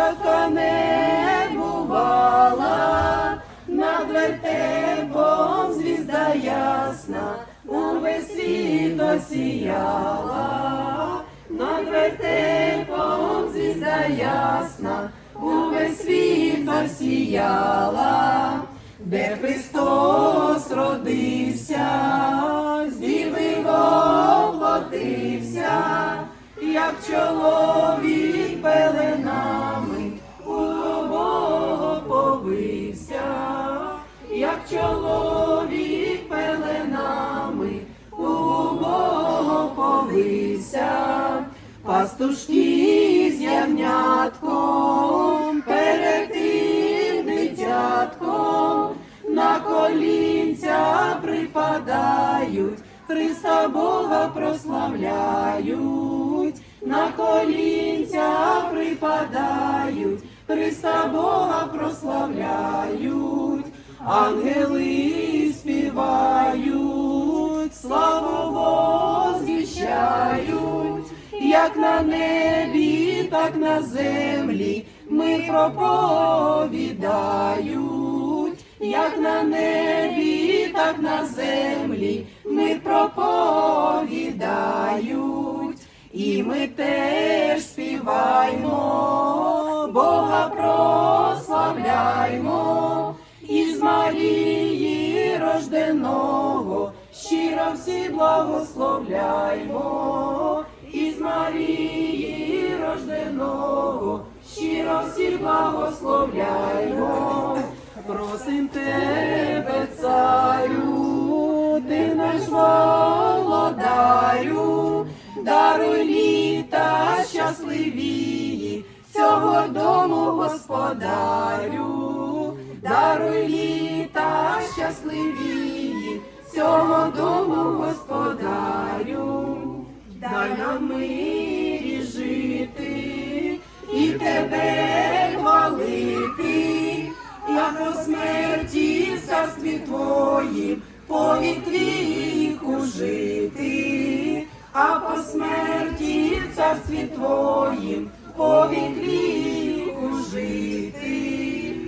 така не бувала, над вертепом звізда ясна, увесь світ осіяла, над вертепом звізда ясна, увесь світ осіяла, де Христос родився, з діви воплотився, як чоловік пеленами чоловік пеленами у Бога повився, пастушки з ягнятком перед тим дитятком на колінця припадають, Христа Бога прославляють, на колінця припадають, Христа Бога прославляють, ангели співають, славу возвіщають, як на небі, так на землі ми проповідають, як на небі, так на землі ми проповідають, і ми теж співаймо, Бога прославляймо, всі благословляймо, із Марії рожденого, щиро всі благословляймо, просим тебе, царю, ти наш володарю, даруй літа щасливії, цього дому господарю, даруй літа щасливії, цього дому господарю, дай нам мирі жити і тебе хвалити, як у смерті царстві твоїм, віку жити, а по смерті царстві твоїм, повік віку жити.